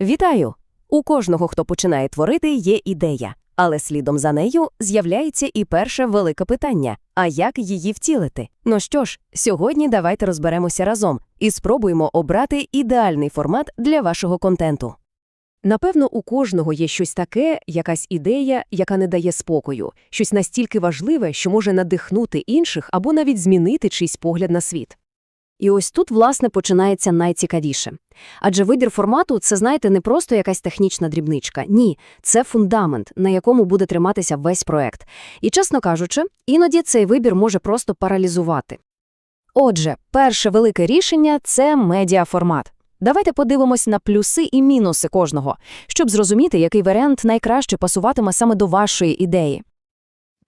Вітаю! У кожного, хто починає творити, є ідея, але слідом за нею з'являється і перше велике питання: а як її втілити? Ну що ж, сьогодні давайте розберемося разом і спробуємо обрати ідеальний формат для вашого контенту. Напевно, у кожного є щось таке, якась ідея, яка не дає спокою, щось настільки важливе, що може надихнути інших або навіть змінити чийсь погляд на світ. І ось тут, власне, починається найцікавіше. Адже вибір формату це, знаєте, не просто якась технічна дрібничка. Ні, це фундамент, на якому буде триматися весь проект. І, чесно кажучи, іноді цей вибір може просто паралізувати. Отже, перше велике рішення це медіаформат. Давайте подивимось на плюси і мінуси кожного, щоб зрозуміти, який варіант найкраще пасуватиме саме до вашої ідеї.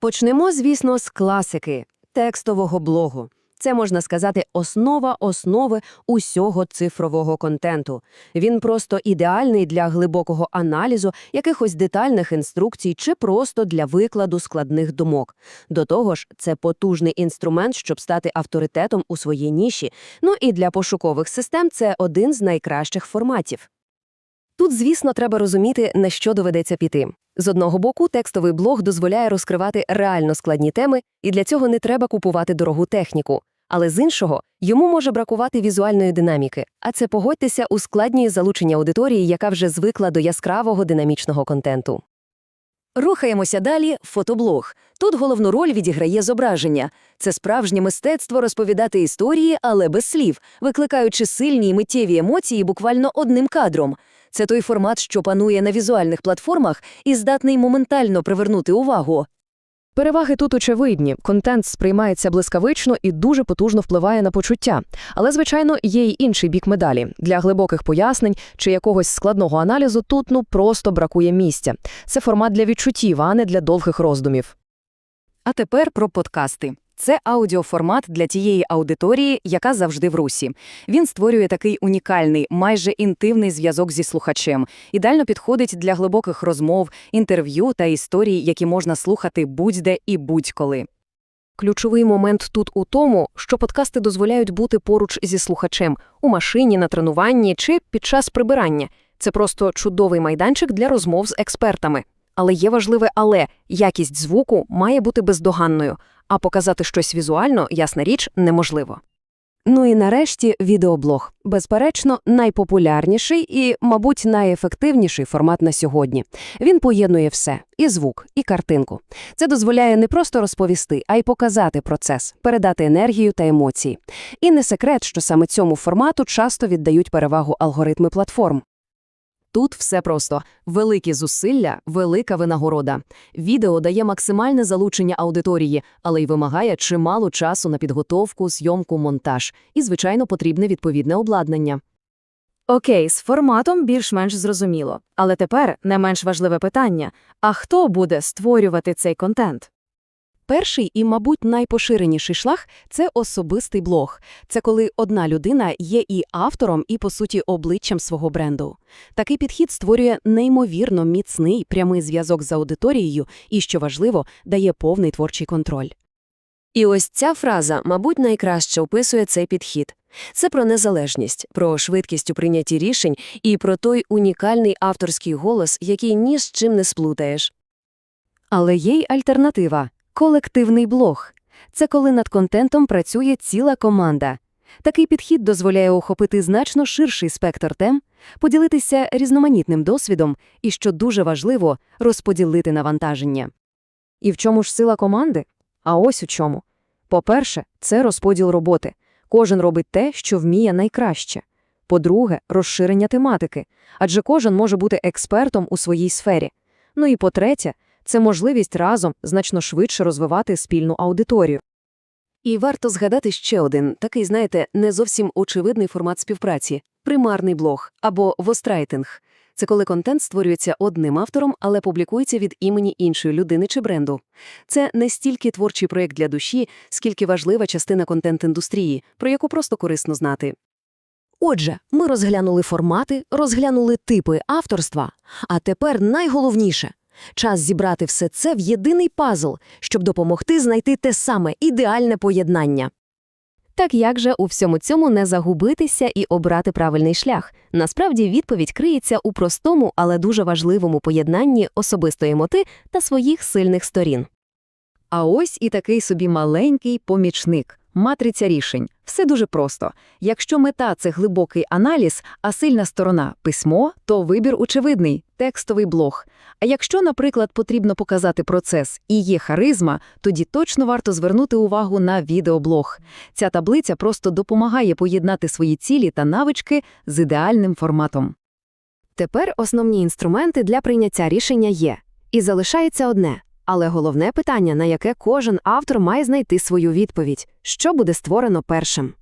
Почнемо, звісно, з класики текстового блогу. Це, можна сказати, основа основи усього цифрового контенту. Він просто ідеальний для глибокого аналізу, якихось детальних інструкцій чи просто для викладу складних думок. До того ж, це потужний інструмент, щоб стати авторитетом у своїй ніші. Ну і для пошукових систем це один з найкращих форматів. Тут, звісно, треба розуміти, на що доведеться піти. З одного боку, текстовий блог дозволяє розкривати реально складні теми, і для цього не треба купувати дорогу техніку. Але з іншого, йому може бракувати візуальної динаміки, а це, погодьтеся, ускладнює залучення аудиторії, яка вже звикла до яскравого динамічного контенту. Рухаємося далі. Фотоблог. Тут головну роль відіграє зображення. Це справжнє мистецтво розповідати історії, але без слів, викликаючи сильні й миттєві емоції буквально одним кадром. Це той формат, що панує на візуальних платформах і здатний моментально привернути увагу. Переваги тут очевидні. Контент сприймається блискавично і дуже потужно впливає на почуття. Але, звичайно, є й інший бік медалі. Для глибоких пояснень чи якогось складного аналізу тут ну просто бракує місця. Це формат для відчуттів, а не для довгих роздумів. А тепер про подкасти. Це аудіоформат для тієї аудиторії, яка завжди в русі. Він створює такий унікальний, майже інтимний зв'язок зі слухачем. Ідеально підходить для глибоких розмов, інтерв'ю та історій, які можна слухати будь-де і будь-коли. Ключовий момент тут у тому, що подкасти дозволяють бути поруч зі слухачем у машині, на тренуванні чи під час прибирання. Це просто чудовий майданчик для розмов з експертами. Але є важливе але якість звуку має бути бездоганною, а показати щось візуально, ясна річ, неможливо. Ну і нарешті відеоблог. Безперечно, найпопулярніший і, мабуть, найефективніший формат на сьогодні. Він поєднує все і звук, і картинку. Це дозволяє не просто розповісти, а й показати процес, передати енергію та емоції. І не секрет, що саме цьому формату часто віддають перевагу алгоритми платформ. Тут все просто. Великі зусилля, велика винагорода. Відео дає максимальне залучення аудиторії, але й вимагає чимало часу на підготовку, зйомку, монтаж. І, звичайно, потрібне відповідне обладнання. Окей, з форматом більш-менш зрозуміло. Але тепер не менш важливе питання – а хто буде створювати цей контент? Перший і, мабуть, найпоширеніший шлях – це особистий блог. Це коли одна людина є і автором, і, по суті, обличчям свого бренду. Такий підхід створює неймовірно міцний прямий зв'язок з аудиторією і, що важливо, дає повний творчий контроль. І ось ця фраза, мабуть, найкраще описує цей підхід. Це про незалежність, про швидкість у прийнятті рішень і про той унікальний авторський голос, який ні з чим не сплутаєш. Але є й альтернатива – колективний блог. Це коли над контентом працює ціла команда. Такий підхід дозволяє охопити значно ширший спектр тем, поділитися різноманітним досвідом і, що дуже важливо, розподілити навантаження. І в чому ж сила команди? А ось у чому. По-перше, це розподіл роботи. Кожен робить те, що вміє найкраще. По-друге, розширення тематики, адже кожен може бути експертом у своїй сфері. Ну і по-третє, це можливість разом значно швидше розвивати спільну аудиторію. І варто згадати ще один, такий, знаєте, не зовсім очевидний формат співпраці – примарний блог або вострайтинг. Це коли контент створюється одним автором, але публікується від імені іншої людини чи бренду. Це не стільки творчий проєкт для душі, скільки важлива частина контент-індустрії, про яку просто корисно знати. Отже, ми розглянули формати, розглянули типи авторства, а тепер найголовніше – час зібрати все це в єдиний пазл, щоб допомогти знайти те саме ідеальне поєднання. Так як же у всьому цьому не загубитися і обрати правильний шлях? Насправді відповідь криється у простому, але дуже важливому поєднанні особистої мети та своїх сильних сторін. А ось і такий собі маленький помічник – матриця рішень. Все дуже просто. Якщо мета – це глибокий аналіз, а сильна сторона – письмо, то вибір очевидний – текстовий блог. А якщо, наприклад, потрібно показати процес і є харизма, тоді точно варто звернути увагу на відеоблог. Ця таблиця просто допомагає поєднати свої цілі та навички з ідеальним форматом. Тепер основні інструменти для прийняття рішення є. І залишається одне. Але головне питання, на яке кожен автор має знайти свою відповідь – що буде створено першим.